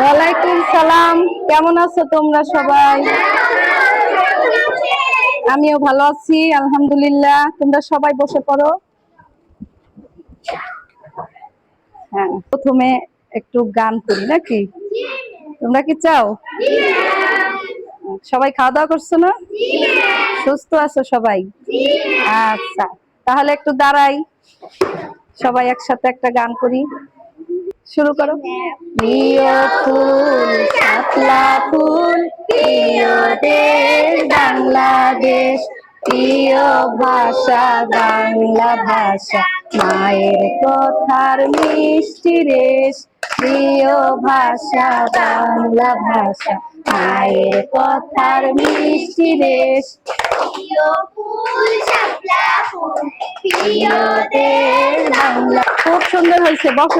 ওয়ালাইকুম সালাম। কেমন আছো তোমরা সবাই? আমিও ভালো আছি, আলহামদুলিল্লাহ। তোমরা সবাই বসে পড়ো। হ্যাঁ প্রথমে একটু গান করি, নাকি? তোমরা কি চাও? সবাই খাওয়া দাওয়া করছ না? সুস্থ আছো সবাই? আচ্ছা তাহলে একটু দাঁড়াই। সবাই একসাথে একটা গান করি। শুরু করো। প্রিয় ফুল শাপলা ফুল প্রিয় দেশ বাংলাদেশ প্রিয় ভাষা বাংলা ভাষা। মায়ের কথার মিষ্টি রেশ প্রিয় ভাষা বাংলা ভাষা। মায়ের কথার মিষ্টি রেশ। প্রিয় ফুল শাপলা ফুল প্রিয় প্রিয় দেশ বাংলা খুব সুন্দর হয়েছে বসো।